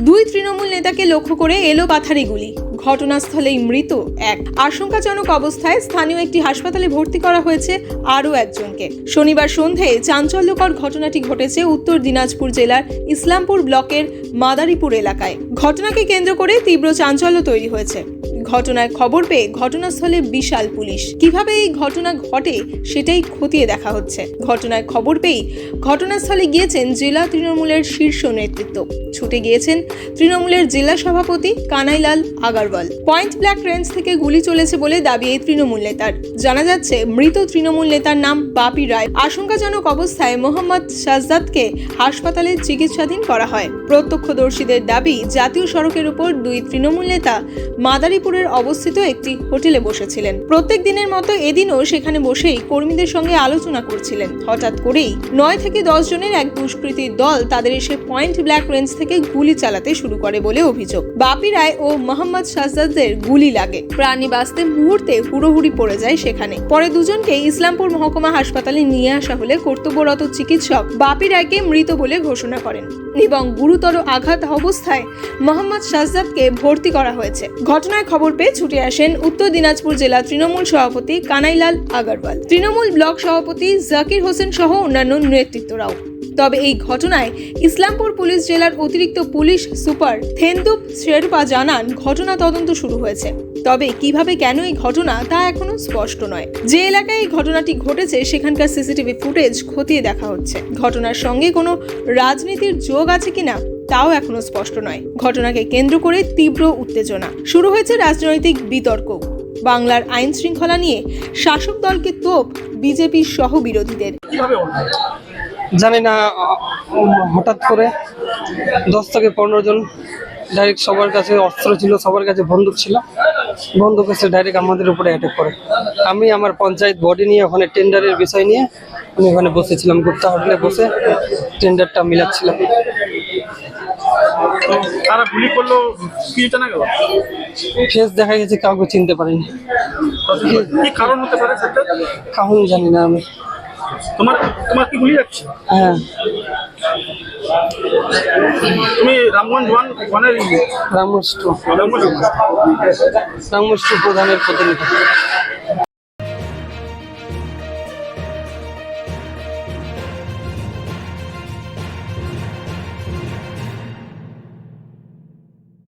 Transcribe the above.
দুই তৃণমূল নেতাকে লক্ষ্য করে এলো পাথারি গুলি। ঘটনাস্থলেই মৃত এক। আশঙ্কাজনক অবস্থায় স্থানীয় একটি হাসপাতালে ভর্তি করা হয়েছে আরও একজনকে। শনিবার সন্ধ্যায় চাঞ্চল্যকর ঘটনাটি ঘটেছে উত্তর দিনাজপুর জেলার ইসলামপুর ব্লকের মাদারীপুর এলাকায়। ঘটনাকে কেন্দ্র করে তীব্র চাঞ্চল্য তৈরি হয়েছে। ঘটনার খবর পেয়ে ঘটনাস্থলে বিশাল পুলিশ। কীভাবে এই ঘটনা ঘটে সেটাই খতিয়ে দেখা হচ্ছে। ঘটনার খবর পেয়েই ঘটনাস্থলে গিয়েছেন জেলা তৃণমূলের শীর্ষ নেতৃত্ব। ছুটে গিয়েছেন তৃণমূলের জেলা সভাপতি Kanailal Agarwal. Point blank range থেকে গুলি চলেছে বলে দাবি এই তৃণমূল নেতার। জানা যাচ্ছে, মৃত তৃণমূল নেতার নাম বাপি রায়। আশঙ্কাজনক অবস্থায় মোহাম্মদ শাহজাদকে হাসপাতালে চিকিৎসাধীন করা হয়। প্রত্যক্ষদর্শীদের দাবি, জাতীয় সড়কের উপর দুই তৃণমূল নেতা মাদারীপুরের অবস্থিত একটি হোটেলে বসেছিলেন। প্রত্যেক দিনের মতো এদিনও সেখানে বসেই কর্মীদের সঙ্গে আলোচনা করছিলেন। হঠাৎ করেই নয় থেকে দশ জনের এক দুষ্কৃতীর দল তাদের এসে পয়েন্ট ব্ল্যাক রেঞ্জ থেকে গুলি চালাতে শুরু করে বলে অভিযোগ। বাপি রায় ও মোহাম্মদ শাহজাদের গুলি লাগে। প্রাণী বাঁচতে মুহূর্তে হুড়োহুড়ি পড়ে যায় সেখানে। পরে দুজনকে ইসলামপুর মহকুমা হাসপাতালে নিয়ে আসা হলে কর্তব্যরত চিকিৎসক বাপি রায়কে মৃত বলে ঘোষণা করেন এবং গুরুতর আঘাত অবস্থায় মোহাম্মদ শাহজাদকে ভর্তি করা হয়েছে। ঘটনায় খবর পেয়ে ছুটে আসেন উত্তর দিনাজপুর জেলা তৃণমূল সভাপতি কানাইলাল আগারওয়াল। তৃণমূল ব্লক সভাপতি জাকির হোসেন সহ অন্যান্য নেতৃত্বরাও। তবে এই ঘটনায় ইসলামপুর পুলিশ জেলার অতিরিক্ত পুলিশ সুপার থেন্দুপ শেরপা জানান, ঘটনা তদন্ত শুরু হয়েছে। তবে কীভাবে কেন এই ঘটনা তা এখনও স্পষ্ট নয়। যে এলাকায় এই ঘটনাটি ঘটেছে, সেখানকার সিসিটিভি ফুটেজ খতিয়ে দেখা হচ্ছে। ঘটনার সঙ্গে কোনো রাজনীতির যোগ আছে কিনা তাও এখনও স্পষ্ট নয়। ঘটনাকে কেন্দ্র করে তীব্র উত্তেজনা। শুরু হয়েছে রাজনৈতিক বিতর্ক। বাংলার আইন শৃঙ্খলা নিয়ে শাসক দলকে তোপ বিজেপির সহ বিরোধীদের জানি না, হঠাৎ করে দশ থেকে পনেরো জন ডাইরেক্ট সবার কাছে অস্ত্র ছিল, সবার কাছে বন্দুক ছিল। বন্দুক এসে ডাইরেক্ট আমাদের উপরে অ্যাটাক করে। আমি আমার পঞ্চায়েত বডি নিয়ে ওখানে টেন্ডারের বিষয় নিয়ে, আমি ওখানে বসেছিলাম, গুপ্তা হোটেলে বসে টেন্ডারটা মিলাচ্ছিলাম। তো তারা গুলি করল কি জানা গেল? ফেস দেখা গেছে কাউকে চিনতে পারিনি। কি কারণ হতে পারে সেটা? কারণ জানি না আমি। তোমার তোমার কি গুলি যাচ্ছে হ্যাঁ। তুমি রামগঞ্জ ওয়ান ওয়ানের রামষ্ট রামগঞ্জ প্রধানের প্রতিনিধি।